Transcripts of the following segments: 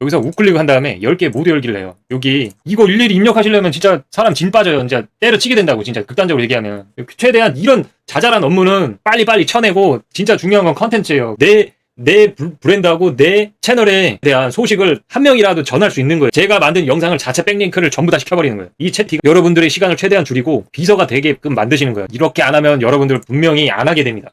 여기서 우클릭 한 다음에 10개 모두 열기를 해요. 여기 이거 일일이 입력하시려면 진짜 사람 진 빠져요. 진짜 때려치게 된다고 진짜 극단적으로 얘기하면. 최대한 이런 자잘한 업무는 빨리빨리 쳐내고 진짜 중요한 건 컨텐츠예요. 내 내 브랜드하고 내 채널에 대한 소식을 한 명이라도 전할 수 있는 거예요. 제가 만든 영상을 자체 백링크를 전부 다 시켜버리는 거예요. 이 채팅 여러분들의 시간을 최대한 줄이고 비서가 되게끔 만드시는 거예요. 이렇게 안 하면 여러분들 분명히 안 하게 됩니다.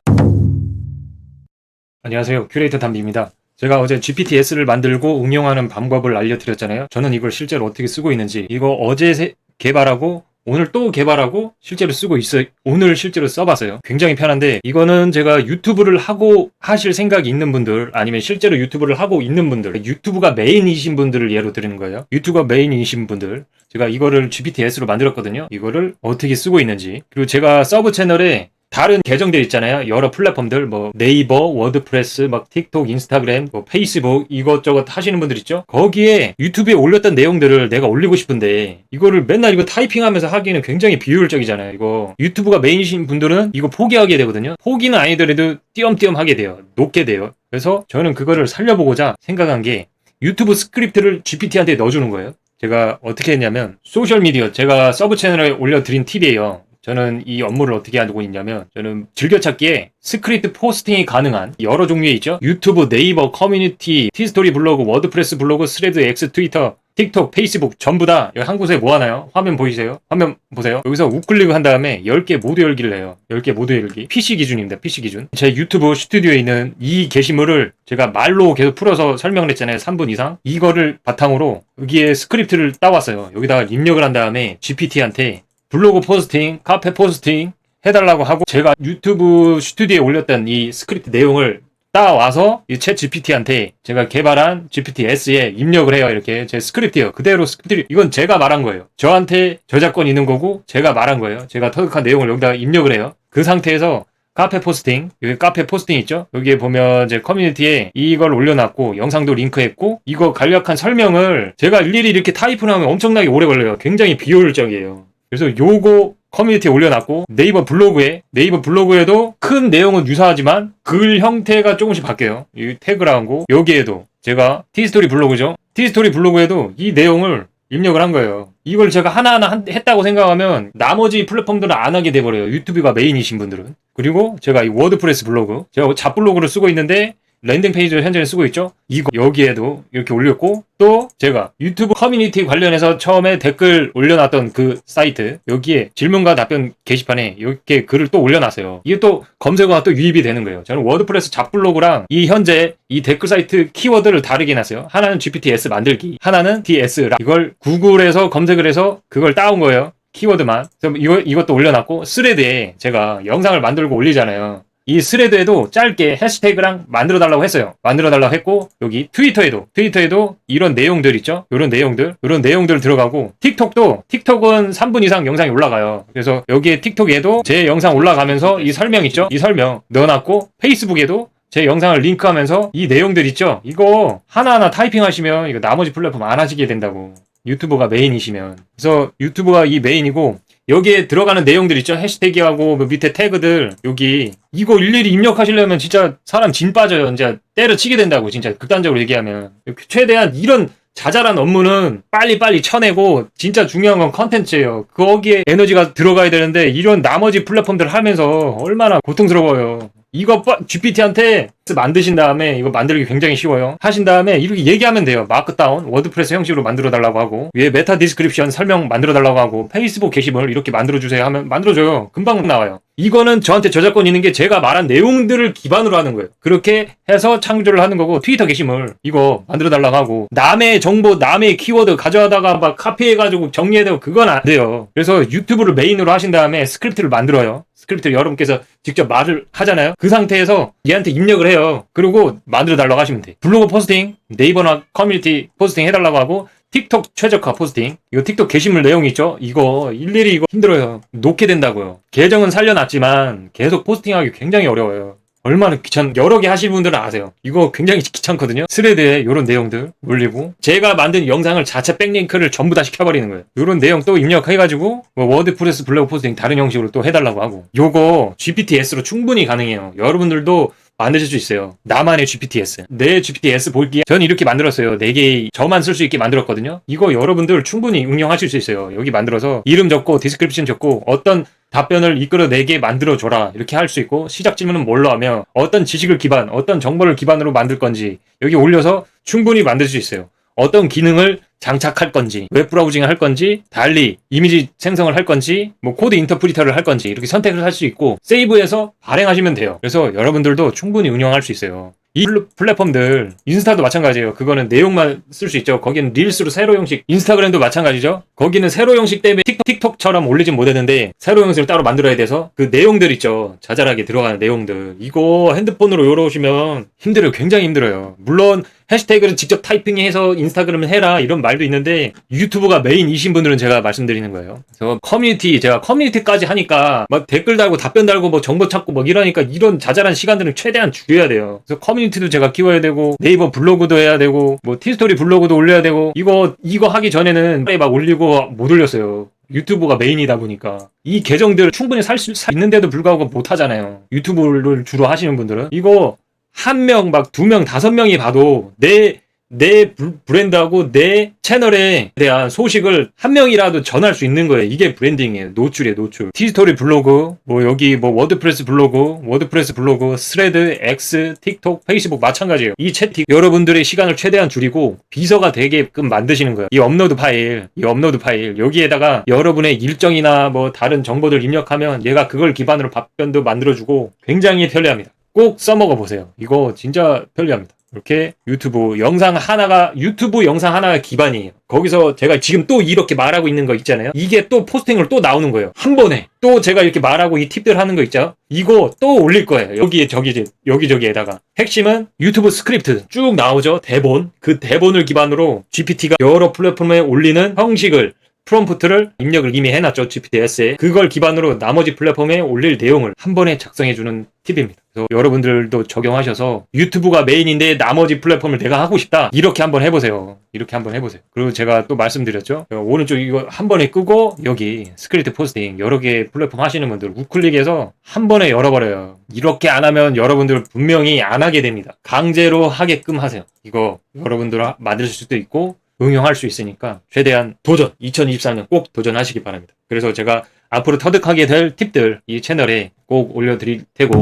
안녕하세요. 큐레이터 담비입니다. 제가 어제 GPTS를 만들고 응용하는 방법을 알려드렸잖아요. 저는 이걸 실제로 어떻게 쓰고 있는지, 이거 어제 세- 개발하고 오늘 또 개발하고 실제로 쓰고 있어요. 오늘 실제로 써봤어요. 굉장히 편한데 이거는 제가 유튜브를 하고 하실 생각이 있는 분들 아니면 실제로 유튜브를 하고 있는 분들 유튜브가 메인이신 분들을 예로 드리는 거예요. 유튜브가 메인이신 분들 제가 이거를 GPTS로 만들었거든요. 이거를 어떻게 쓰고 있는지 그리고 제가 서브 채널에 다른 계정들 있잖아요. 여러 플랫폼들, 뭐 네이버, 워드프레스, 막 틱톡, 인스타그램, 뭐 페이스북 이것저것 하시는 분들 있죠. 거기에 유튜브에 올렸던 내용들을 내가 올리고 싶은데 이거를 맨날 이거 타이핑하면서 하기는 굉장히 비효율적이잖아요. 이거 유튜브가 메인이신 분들은 이거 포기하게 되거든요. 포기는 아니더라도 띄엄띄엄 하게 돼요. 놓게 돼요. 그래서 저는 그거를 살려보고자 생각한 게 유튜브 스크립트를 GPT한테 넣어주는 거예요. 제가 어떻게 했냐면 소셜미디어 제가 서브 채널에 올려드린 팁이에요. 저는 이 업무를 어떻게 하고 있냐면 저는 즐겨찾기에 스크립트 포스팅이 가능한 여러 종류의 있죠. 유튜브, 네이버, 커뮤니티, 티스토리 블로그, 워드프레스 블로그, 스레드, X, 트위터, 틱톡, 페이스북 전부 다 여기 한 곳에 모아놔요. 화면 보이세요? 화면 보세요. 여기서 우클릭 한 다음에 10개 모두 열기를 해요. 10개 모두 열기. PC 기준입니다. PC 기준. 제 유튜브 스튜디오에 있는 이 게시물을 제가 말로 계속 풀어서 설명을 했잖아요. 3분 이상. 이거를 바탕으로 여기에 스크립트를 따왔어요. 여기다가 입력을 한 다음에 GPT한테 블로그 포스팅, 카페 포스팅 해달라고 하고 제가 유튜브 스튜디오에 올렸던 이 스크립트 내용을 따와서 이챗 GPT한테 제가 개발한 GPT-S에 입력을 해요. 이렇게 제 스크립트예요. 그대로 스크립트 이건 제가 말한 거예요. 저한테 저작권 있는 거고 제가 말한 거예요. 제가 터득한 내용을 여기다가 입력을 해요. 그 상태에서 카페 포스팅 여기 카페 포스팅 있죠 여기에 보면 이제 커뮤니티에 이걸 올려놨고 영상도 링크했고 이거 간략한 설명을 제가 일일이 이렇게 타이프를 하면 엄청나게 오래 걸려요 굉장히 비효율적이에요 그래서 요거 커뮤니티에 올려놨고 네이버 블로그에 네이버 블로그에도 큰 내용은 유사하지만 글 형태가 조금씩 바뀌어요 이 태그를 하고 여기에도 제가 티스토리 블로그죠 티스토리 블로그에도 이 내용을 입력을 한 거예요. 이걸 제가 하나하나 한- 했다고 생각하면 나머지 플랫폼들은 안 하게 돼버려요. 유튜브가 메인이신 분들은. 그리고 제가 이 워드프레스 블로그, 제가 잡블로그를 쓰고 있는데 랜딩 페이지를 현재 쓰고 있죠. 이거 여기에도 이렇게 올렸고 또 제가 유튜브 커뮤니티 관련해서 처음에 댓글 올려놨던 그 사이트 여기에 질문과 답변 게시판에 이렇게 글을 또 올려놨어요. 이게 또 검색어가 또 유입이 되는 거예요. 저는 워드프레스 잡블로그랑 이 현재 이 댓글 사이트 키워드를 다르게 해놨어요. 하나는 GPT-S 만들기, 하나는 TS라. 이걸 구글에서 검색을 해서 그걸 따온 거예요. 키워드만. 그래서 이거, 이것도 올려놨고, 스레드에 제가 영상을 만들고 올리잖아요. 이 스레드에도 짧게 해시태그랑 만들어 달라고 했어요. 만들어 달라고 했고 여기 트위터에도 트위터에도 이런 내용들 있죠. 이런 내용들 이런 내용들 들어가고 틱톡도 틱톡은 3분 이상 영상이 올라가요. 그래서 여기에 틱톡에도 제 영상 올라가면서 이 설명 있죠. 이 설명 넣어놨고 페이스북에도 제 영상을 링크하면서 이 내용들 있죠. 이거 하나하나 타이핑하시면 이거 나머지 플랫폼 안 하시게 된다고. 유튜브가 메인이시면. 그래서 유튜브가 이 메인이고 여기에 들어가는 내용들 있죠. 해시태그하고 뭐 밑에 태그들 여기 이거 일일이 입력하시려면 진짜 사람 진 빠져요. 진짜 때려치게 된다고 진짜 극단적으로 얘기하면 최대한 이런 자잘한 업무는 빨리빨리 쳐내고 진짜 중요한 건 컨텐츠예요. 거기에 에너지가 들어가야 되는데 이런 나머지 플랫폼들 하면서 얼마나 고통스러워요. 이거 GPT한테 만드신 다음에 이거 만들기 굉장히 쉬워요. 하신 다음에 이렇게 얘기하면 돼요. 마크다운, 워드프레스 형식으로 만들어 달라고 하고 위에 메타 디스크립션 설명 만들어 달라고 하고 페이스북 게시물 이렇게 만들어 주세요 하면 만들어 줘요. 금방 나와요. 이거는 저한테 저작권 있는 게 제가 말한 내용들을 기반으로 하는 거예요. 그렇게 해서 창조를 하는 거고 트위터 게시물 이거 만들어 달라고 하고 남의 정보, 남의 키워드 가져다가 막 카피해 가지고 정리해도 그건 안 돼요. 그래서 유튜브를 메인으로 하신 다음에 스크립트를 만들어요. 스크립트를 여러분께서 직접 말을 하잖아요. 그 상태에서 얘한테 입력을 해요. 그리고 만들어 달라고 하시면 돼. 블로그 포스팅, 네이버나 커뮤니티 포스팅 해달라고 하고 틱톡 최적화 포스팅. 이거 틱톡 게시물 내용 있죠? 이거 일일이 이거 힘들어요. 놓게 된다고요. 계정은 살려놨지만 계속 포스팅하기 굉장히 어려워요. 얼마나 귀찮, 여러 개 하실 분들은 아세요. 이거 굉장히 귀찮거든요. 스레드에 이런 내용들 올리고, 제가 만든 영상을 자체 백링크를 전부 다 시켜버리는 거예요. 이런 내용 또 입력해가지고, 뭐 워드프레스 블로그 포스팅 다른 형식으로 또 해달라고 하고, 요거 GPT-S로 충분히 가능해요. 여러분들도 만드실 수 있어요. 나만의 GPTS. 내 GPTS 보기에 저는 이렇게 만들었어요. 4개 저만 쓸 수 있게 만들었거든요. 이거 여러분들 충분히 응용하실 수 있어요. 여기 만들어서 이름 적고 디스크립션 적고 어떤 답변을 이끌어내게 만들어줘라 이렇게 할 수 있고 시작 질문은 뭘로 하며 어떤 지식을 기반 어떤 정보를 기반으로 만들 건지 여기 올려서 충분히 만들 수 있어요 어떤 기능을 장착할 건지 웹 브라우징을 할 건지 달리 이미지 생성을 할 건지 뭐 코드 인터프리터를 할 건지 이렇게 선택을 할 수 있고 세이브해서 발행하시면 돼요 그래서 여러분들도 충분히 운영할 수 있어요 이 플- 플랫폼들 인스타도 마찬가지예요. 그거는 내용만 쓸 수 있죠. 거기는 릴스로 세로 형식, 인스타그램도 마찬가지죠. 거기는 세로 형식 때문에 틱톡, 틱톡 처럼 올리진 못했는데 세로 형식을 따로 만들어야 돼서 그 내용들 있죠. 자잘하게 들어가는 내용들 이거 핸드폰으로 열어오시면 힘들어요. 굉장히 힘들어요. 물론 해시태그를 직접 타이핑해서 인스타그램을 해라 이런 말도 있는데 유튜브가 메인이신 분들은 제가 말씀드리는 거예요. 그래서 커뮤니티 제가 커뮤니티까지 하니까 막 댓글 달고 답변 달고 뭐 정보 찾고 막 이러니까 이런 자잘한 시간들은 최대한 줄여야 돼요. 그래서 커뮤니티도 제가 키워야 되고 네이버 블로그도 해야 되고 뭐 티스토리 블로그도 올려야 되고 이거 이거 하기 전에는 막 올리고 못 올렸어요. 유튜브가 메인이다 보니까 이 계정들을 충분히 살수 있는데도 불구하고 못 하잖아요. 유튜브를 주로 하시는 분들은 이거 한 명, 막 두 명, 다섯 명이 봐도 내, 내 브- 브랜드하고 내 채널에 대한 소식을 한 명이라도 전할 수 있는 거예요. 이게 브랜딩이에요. 노출이에요, 노출. 티스토리 블로그, 뭐 여기 뭐 워드프레스 블로그, 워드프레스 블로그, 스레드, X, 틱톡, 페이스북 마찬가지예요. 이 채팅 여러분들의 시간을 최대한 줄이고 비서가 되게끔 만드시는 거예요. 이 업로드 파일, 이 업로드 파일 여기에다가 여러분의 일정이나 뭐 다른 정보들 입력하면 얘가 그걸 기반으로 답변도 만들어주고 굉장히 편리합니다. 꼭 써먹어 보세요. 이거 진짜 편리합니다. 이렇게 유튜브 영상 하나가 유튜브 영상 하나가 기반이에요. 거기서 제가 지금 또 이렇게 말하고 있는 거 있잖아요. 이게 또 포스팅으로 또 나오는 거예요. 한 번에 또 제가 이렇게 말하고 이 팁들 하는 거 있죠. 이거 또 올릴 거예요. 여기에 저기 여기 저기에다가 핵심은 유튜브 스크립트 쭉 나오죠. 대본 그 대본을 기반으로 GPT가 여러 플랫폼에 올리는 형식을 프롬프트를 입력을 이미 해놨죠 GPTS에 그걸 기반으로 나머지 플랫폼에 올릴 내용을 한 번에 작성해주는 팁입니다. 그래서 여러분들도 적용하셔서 유튜브가 메인인데 나머지 플랫폼을 내가 하고 싶다 이렇게 한번 해보세요. 이렇게 한번 해보세요. 그리고 제가 또 말씀드렸죠. 어, 오른쪽 이거 한 번에 끄고 여기 스크립트 포스팅 여러 개 플랫폼 하시는 분들 우클릭해서 한 번에 열어버려요. 이렇게 안 하면 여러분들 분명히 안 하게 됩니다. 강제로 하게끔 하세요. 이거 여러분들 하- 만드실 수도 있고 응용할 수 있으니까 최대한 도전 2024년 꼭 도전하시기 바랍니다. 그래서 제가 앞으로 터득하게 될 팁들 이 채널에 꼭 올려드릴 테고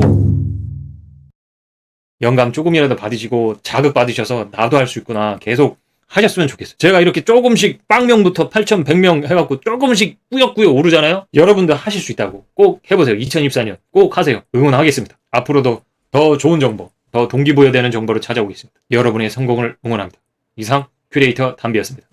영감 조금이라도 받으시고 자극 받으셔서 나도 할 수 있구나 계속 하셨으면 좋겠어요. 제가 이렇게 조금씩 빵명부터 8,100명 해갖고 조금씩 꾸역꾸역 오르잖아요. 여러분도 하실 수 있다고 꼭 해보세요. 2024년 꼭 하세요. 응원하겠습니다. 앞으로도 더 좋은 정보, 더 동기부여되는 정보를 찾아오겠습니다. 여러분의 성공을 응원합니다. 이상 큐레이터 담비였습니다.